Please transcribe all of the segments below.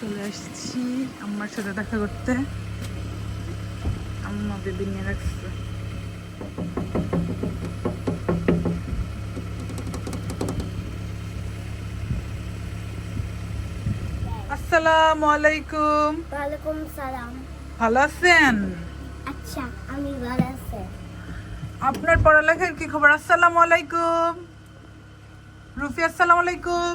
চলে আসছি আম্মার সাথে দেখা করতে। আম্মা বেবি নিয়ে রাখছে। আসসালামু আলাইকুম। ওয়ালাইকুম সালাম। ভালো আছেন? আচ্ছা আমি ভালো আছি। আপনার পড়ালেখার কি খবর? আসসালামু আলাইকুম। রুফি আসসালামু আলাইকুম।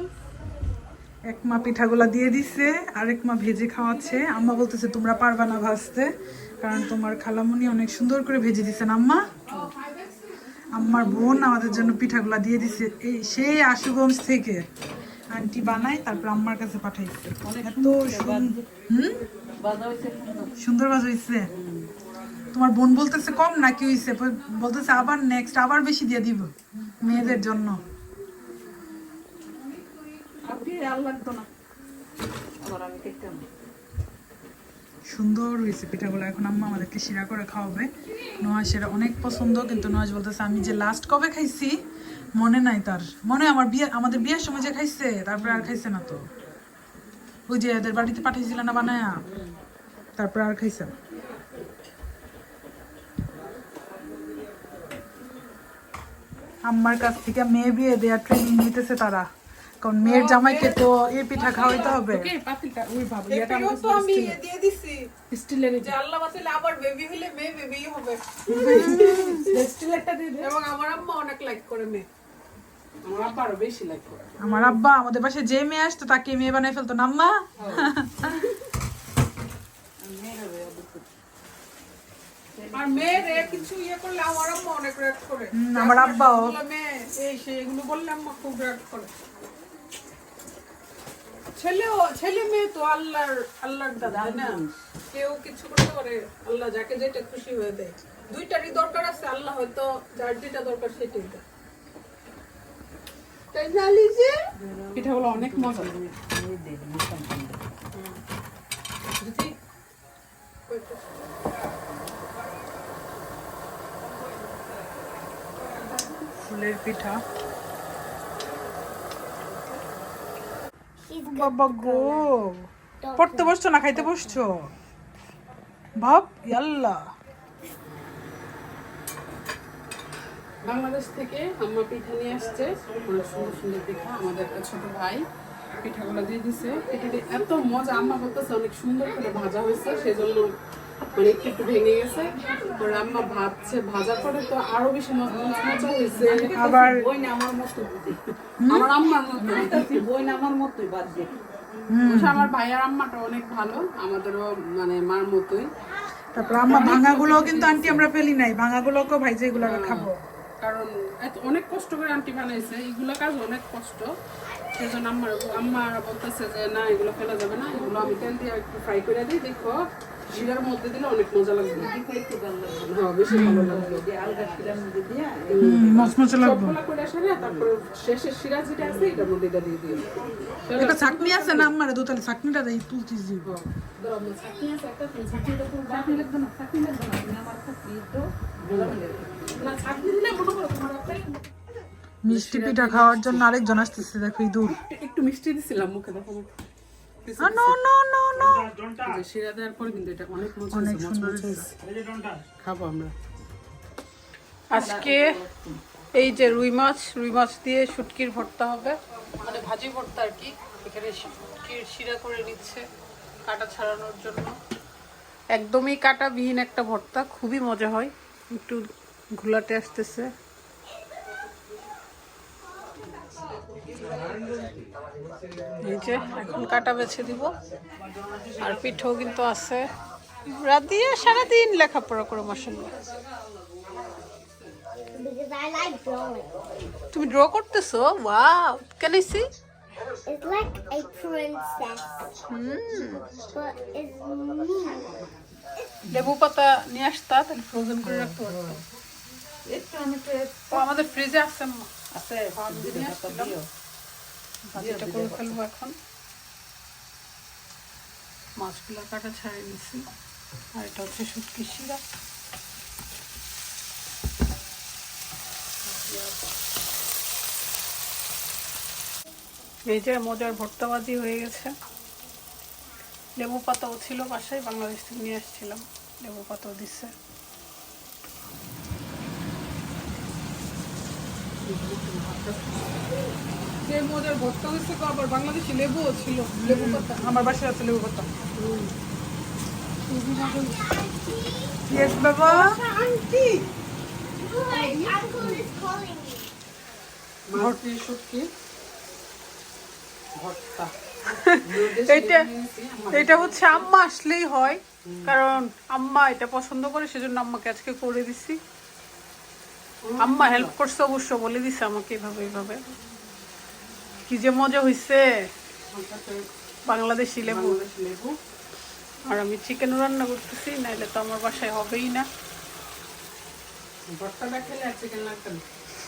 এক মা পিঠাগুলা দিয়ে দিছে আর এক মা ভেজে খাওয়াচ্ছে। আম্মা বলতেছে, তোমরা পারবা না ভাজতে, কারণ তোমার খালামুনি অনেক সুন্দর করে ভেজে দিছেন, আম্মা। আম্মার বোন আমাদের জন্য পিঠাগুলা দিয়ে দিছে, এই সেই আশুগঞ্জ থেকে। আন্টি বানায়, তারপর আম্মার কাছে পাঠাইছে। এত সুন্দর বাজ হইছে। তোমার বোন বলতেছে, কম নাকি হইছে? বলতেছে, আবার নেক্সট আবার বেশি দিয়ে দিব মেয়েদের জন্য। সুন্দর হয়েছে পিঠাগুলো এখন আম্মা আমাদেরকে শিরা করে খাওয়াবে। নোয়াজ সেটা অনেক পছন্দ, কিন্তু নোয়াজ বলতেছে, আমি যে লাস্ট কবে খাইছি, মনে নাই তার। মনে আমার বিয়ে আমাদের বিয়ের সময় যে খাইছে, তারপরে আর খাইছে না তো। ওই যে এদের বাড়িতে পাঠিয়েছিল না বানায়া, তারপরে আর খাইছে না। আম্মার কাছ থেকে মেয়ে বিয়ে দেওয়ার ট্রেনিং নিতেছে তারা। কারণ মেয়ের জামাইকে তো এই পিঠা খাওয়াইতে হবে। এটাও তো আমি ইয়ে দিয়ে দিছি। যে আল্লাহ বাঁচালে আবার বেবি হলে মেয়ে বেবি হবে। এবং আমার আম্মা অনেক লাইক করে মেয়ে। আমার আব্বা আরও বেশি লাইক করে। আমার আব্বা আমাদের পাশে যে মেয়ে আসতো তাকে মেয়ে বানাই ফেলতো না আম্মা? আর মেয়েরে কিছু ইয়ে করলে আমার আম্মা অনেক রেট করে। আমার আব্বাও। মেয়ে এই সে এগুলো বললে আম্মা খুব রেট করে। ছেলেও ছেলে মেয়ে তো আল্লাহর আল্লাহর দাদা না? কেউ কিছু করতে পারে আল্লাহ যাকে যেটা খুশি হয়ে দেয়। দুইটারই দরকার আছে আল্লাহ হয়তো যার যেটা দরকার সেটাই দেয়। তাই না অনেক মজা। ফুলের পিঠা। বাবা গো। পড়তে বসছো না, খাইতে বসছো? ভাব ইয়াল্লা। বাংলাদেশ থেকে আম্মা পিঠা নিয়ে আসছে। সুন্দর সুন্দর পিঠা। আমাদের একটা ছোট ভাই পিঠাগুলো দিয়ে দিছে। এত মজা, আম্মা করতেছে অনেক সুন্দর করে ভাজা হয়েছে, সেজন্য মানে একটু একটু ভেঙে গেছে। আম্মা করে তো আরও বেশি হয়েছে। আবার বই না আমার মতো আমার আম্মার মতো বই না আমার মতোই আমার ভাইয়ার আম্মাটা অনেক ভালো আমাদেরও মানে মার মতোই। তারপর ভাঙাগুলো কিন্তু আন্টি আমরা ফেলি নাই। ভাঙাগুলোকেও ভাই যেগুলো খাব। কারণ এত অনেক কষ্ট করে আন্টি বানাইছে। এইগুলো কাজ অনেক কষ্ট। সেজন্য আম্মার আম্মা বলতেছে যে না এগুলো ফেলা যাবে না। এগুলো আমি তেল দিয়ে একটু ফ্রাই করে দিই দেখো। শিরার মধ্যে দিলে অনেক মজা লাগবে খাইতে ভালো লাগবে হ্যাঁ বেশি ভালো লাগবে। যে আলগা শিরার মধ্যে দিয়া মচমচে লাগবে। সবগুলা করে তারপরে শেষের শিরা যেটা আছে এটার মধ্যে এটা দিয়ে দিও। একটা চাটনি আছে না আমার? দুতালে চাটনিটা দেই তুলছিস দিব চাটনি আছে একটা, চাটনিটা লাগবে না? চাকরি লাগবে না? আমার খুব প্রিয়। তো না চাটনি দিলে মনে করো তোমার একটা মিষ্টি পিঠা খাওয়ার জন্য আরেকজন আসতেছে দেখো এই দূর একটু মিষ্টি দিছিলাম মুখে দেখো। নো নো নো নো শিরা দেওয়ার পরে কিন্তু এটা অনেক মজা অনেক হয়েছে, সুন্দর মচমচে হয়েছে। হয়েছে। খাব আমরা। আজকে এই যে রুই মাছ রুই মাছ দিয়ে শুটকির ভর্তা হবে। মানে ভাজি ভর্তা আর কি। এখানে শুটকির শিরা করে নিচ্ছে কাটা ছাড়ানোর জন্য। একদমই কাটাবিহীন একটা ভর্তা খুবই মজা হয়। একটু ঘোলাটে আসতেছে। এই যে এখন কাটা বেছে দিব। আর পিঠেও কিন্তু আছে। রাত দিয়ে সারাদিন লেখাপড়া করে মাসাল্লাহ. তুমি ড্র করতেছো? Wow can I see It's like a princess, but it's me. লেবু পাতা নিয়ে আসতা তাহলে ফ্রোজেন করে রাখতে পারতাম। একটু আমি তো তো আমাদের ফ্রিজে আছে না আছে ভাজিটা করে ফেলব এখন। মাছগুলো কাটা ছাড়িয়ে নিছি। আর এটা হচ্ছে শুটকি শিরা। এই যে মজার ভর্তাবাজি হয়ে গেছে। লেবু পাতাও ছিল বাসায় বাংলাদেশ থেকে নিয়ে আসছিলাম। লেবু পাতাও দিচ্ছে। মজার ভর্তা হয়েছে তো আবার বাংলাদেশি লেবুও ছিল। লেবু আমার বাসায় আছে লেবু পাতা ইয়েস বাবা। Aunty uncle is calling me. ভর্তি শুটকি। ভর্তা। এইটা এটা হচ্ছে আম্মা আসলেই হয় কারণ আম্মা এটা পছন্দ করে সেজন্য আম্মাকে আজকে করে দিছি। আম্মা হেল্প করছে অবশ্য বলে দিছে আমাকে এভাবে এভাবে। কি যে মজা হইছে। বাংলাদেশি লেবু। লেবু। আর আমি চিকেন রান্না করতেছি নাইলে তো আমার বাসায় হবেই না।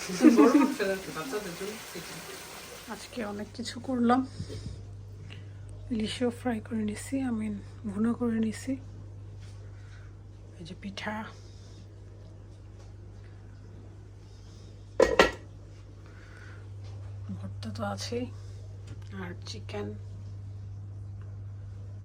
আজকে অনেক কিছু করলাম। ইলিশও ফ্রাই করে নিছি আমি ভুনা করে নিছি। এই যে পিঠা। ভর্তা তো আছেই। আর চিকেন